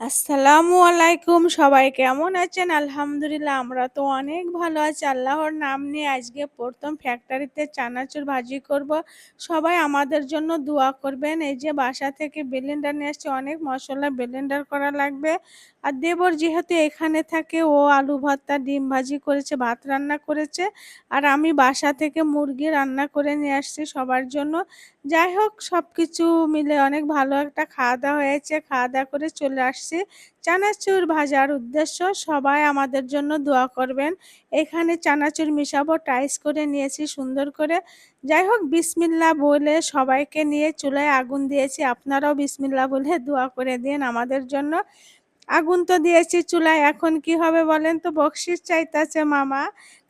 আসসালামু আলাইকুম, সবাই কেমন আছেন? আলহামদুলিল্লাহ, আমরা তো অনেক ভালো আছি। আল্লাহর নাম নিয়ে আজকে প্রথম ফ্যাক্টরিতে চানাচুর ভাজি করব। সবাই আমাদের জন্য দোয়া করবেন। এই যে বাসা থেকে ব্লেন্ডার নিয়ে আসছে, অনেক মশলা ব্লেন্ডার করা লাগবে। আর দেবর যেহেতু এখানে থাকে, ও আলু ভর্তা, ডিম ভাজি করেছে, ভাত রান্না করেছে। আর আমি বাসা থেকে মুরগি রান্না করে নিয়ে আসছি সবার জন্য। যাই হোক সব কিছু মিলে অনেক ভালো একটা খাওয়া দাওয়া হয়েছে। খাওয়া দাওয়া করে চলে আসছি চানাচুর ভাজার উদ্দেশ্য। সবাই আমাদের জন্য দোয়া করবেন। এখানে চানাচুর মিশাবো, টাইস করে নিয়েছি সুন্দর করে। যাই হোক বিসমিল্লা বলে সবাইকে নিয়ে চুলায় আগুন দিয়েছি। আপনারাও বিসমিল্লা বলে দোয়া করে দিন আমাদের জন্য। আগুন তো দিয়েছি চুলায়, এখন কি হবে বলেন তো? বকশিস চাইতাছে মামা।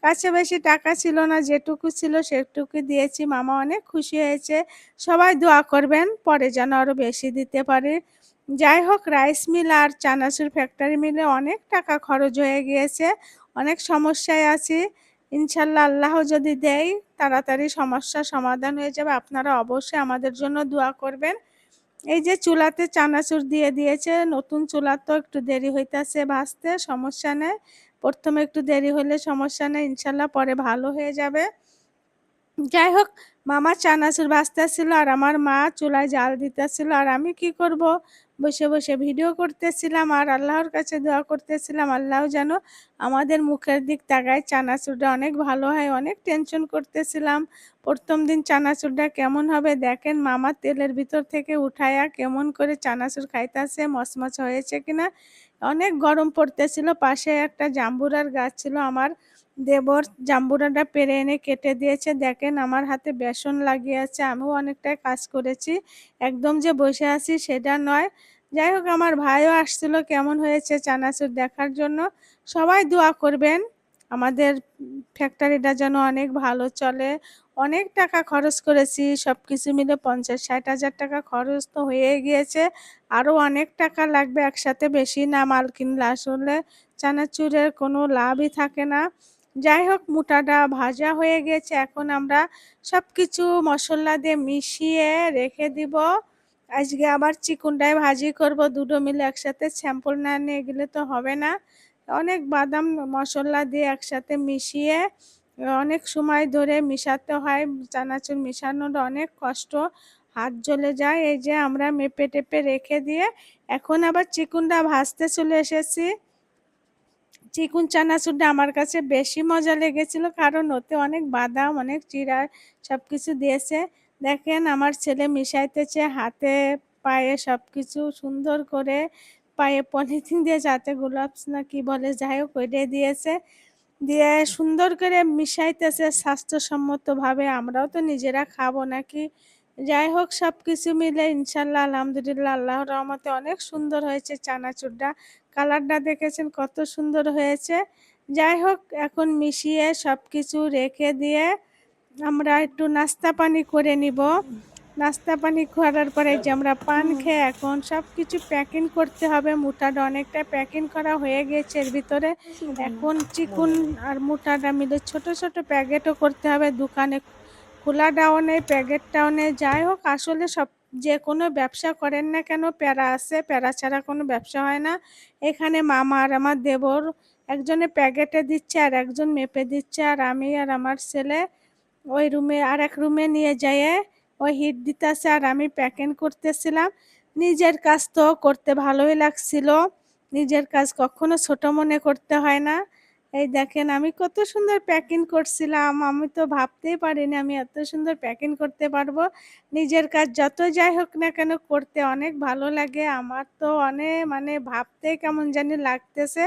কাছে বেশি টাকা ছিল না, যেটুকু ছিল সেটুকু দিয়েছি। মামা অনেক খুশি হয়েছে। সবাই দোয়া করবেন, পরে যেন আরও বেশি দিতে পারে। যাই হোক, রাইস মিল আর চানাচুর ফ্যাক্টরি মিলে অনেক টাকা খরচ হয়ে গিয়েছে। অনেক সমস্যায় আছি। ইনশাল্লাহ আল্লাহ যদি দেয়, তাড়াতাড়ি সমস্যার সমাধান হয়ে যাবে। আপনারা অবশ্যই আমাদের জন্য দোয়া করবেন। এই যে চুলাতে চানাচুর দিয়ে দিয়েছে, নতুন চুলা তো একটু দেরি হইতাছে ভাজতে সমস্যা নেই। প্রথমে একটু দেরি হলে সমস্যা নেই ইনশাল্লাহ পরে ভালো হয়ে যাবে। যাই হোক মামা চানাচুর ভাজতেছিল আর আমার মা চুলায় জাল দিতেছিল আর আমি কি করব? বসে বসে ভিডিও করতেছিলাম আর আল্লাহর কাছে দোয়া করতেছিলাম। আল্লাহ যেন আমাদের মুখের দিক তাকায়। চানাচুরটা অনেক ভালো হয়, অনেক টেনশন করতেছিলাম। প্রথম দিন চানাচুরটা কেমন হবে দেখেন, মামা তেলের ভিতর থেকে উঠায়া কেমন করে চানাচুর খাইতেছে, মচমচ হয়েছে কিনা? অনেক গরম পড়তেছিল, পাশে একটা জাম্বুরার গাছ ছিল আমার দেবর জাম্বুরাটা পেরে এনে কেটে দিয়েছে। দেখেন আমার হাতে বেসন লাগিয়ে আছে আমিও অনেকটাই কাজ করেছি। একদম যে বসে আছি সেটা নয়। যাই হোক, আমার ভাইও আসছিল, কেমন হয়েছে চানাচুর দেখার জন্য। সবাই দোয়া করবেন, আমাদের ফ্যাক্টরিটা যেন অনেক ভালো চলে। অনেক টাকা খরচ করেছি সব কিছু মিলে পঞ্চাশ ষাট হাজার টাকা খরচ তো হয়ে গিয়েছে। আরও অনেক টাকা লাগবে, একসাথে বেশি না মাল কিনলে আসলে চানাচুরের কোনো লাভই থাকে না। যাই হোক, মোটাটা ভাজা হয়ে গেছে। এখন আমরা সব কিছু মশলা দিয়ে মিশিয়ে রেখে দিব। আজকে আবার চিকুনটাই ভাজি করব। দুটো মিলে একসাথে স্যাম্পল না নিয়ে গেলে তো হবে না। অনেক বাদাম মশলা দিয়ে একসাথে মিশিয়ে অনেক সময় ধরে মিশাতে হয়। চানাচুর মিশানোর অনেক কষ্ট। হাত জ্বলে যায়। এই যে আমরা মেপে টেপে রেখে দিয়ে এখন আবার চিকুনটা ভাজতে চলে এসেছি। চিকুন চানাচুরটা আমার কাছে বেশি মজা লেগেছিল, কারণ ওতে অনেক বাদাম, অনেক চিরা সব কিছু দিয়েছে। দেখেন আমার ছেলে মিশাইতেছে হাতে পায়ে সব কিছু সুন্দর করে, পায়ে পলিথিন দিয়ে যাতে গোলাপস না কি বলে, যাই হোক ওইটাই দিয়েছে। দিয়ে সুন্দর করে মিশাইতেছে স্বাস্থ্যসম্মতভাবে, আমরাও তো নিজেরা খাব নাকি? যাই হোক সব কিছু মিলে ইনশাল্লাহ আলহামদুলিল্লাহ আল্লাহ রহমতে অনেক সুন্দর হয়েছে চানাচুরটা কালারটা দেখেছেন কত সুন্দর হয়েছে। যাই হোক এখন মিশিয়ে সব কিছু রেখে দিয়ে আমরা একটু নাস্তা পানি করে নিব। নাস্তা পানি করার পরে যে আমরা পান খেয়ে এখন সব কিছু প্যাকিং করতে হবে। মুটাটা অনেকটা প্যাকিং করা হয়ে গেছে এর ভিতরে। এখন চিকুন আর মুটাটা মিলে ছোট ছোট প্যাকেটও করতে হবে। দোকানে খোলা ডাউনে প্যাকেট টাউনে যাই হোক, আসলে সব যে কোনো ব্যবসা করেন না কেন, প্যারা আছে, প্যারা ছাড়া কোনো ব্যবসা হয় না। এখানে মামা আর আমার দেবর, একজনে প্যাকেটে দিচ্ছে আর একজন মেপে দিচ্ছে, আর আমি আর আমার ছেলে ওই রুমে, আর এক রুমে নিয়ে যাইয়ে ওই হিট দিতেছে, আর আমি প্যাকিং করতেছিলাম। নিজের কাজ তো করতে ভালোই লাগছিল, নিজের কাজ কখনো ছোট মনে করতে হয় না। এই দেখেন, আমি কত সুন্দর প্যাকিং করছিলাম। আমি তো ভাবতেই পারিনি আমি এত সুন্দর প্যাকিং করতে পারব। নিজের কাজ যত যাই হোক না কেন করতে অনেক ভালো লাগে। আমার তো অনেক মানে ভাবতে কেমন জানি লাগতেছে।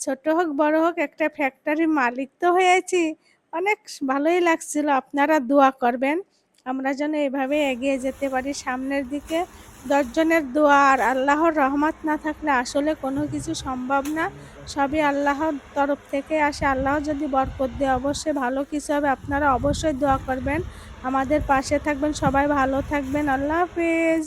ছোট হোক, বড় হোক, একটা ফ্যাক্টরির মালিক তো হয়েছি। অনেক ভালোই লাগছিল। আপনারা দোয়া করবেন। আমরা যেন এভাবে এগিয়ে যেতে পারি। সামনের দিকে দশজনের দোয়া আর আল্লাহর রহমত না থাকলে আসলে কোনো কিছু সম্ভব না। সবই আল্লাহর তরফ থেকে আসে। আল্লাহ যদি বরকত দেয়, অবশ্যই ভালো কিছু হবে। আপনারা অবশ্যই দোয়া করবেন। আমাদের পাশে থাকবেন। সবাই ভালো থাকবেন। আল্লাহ হাফিজ।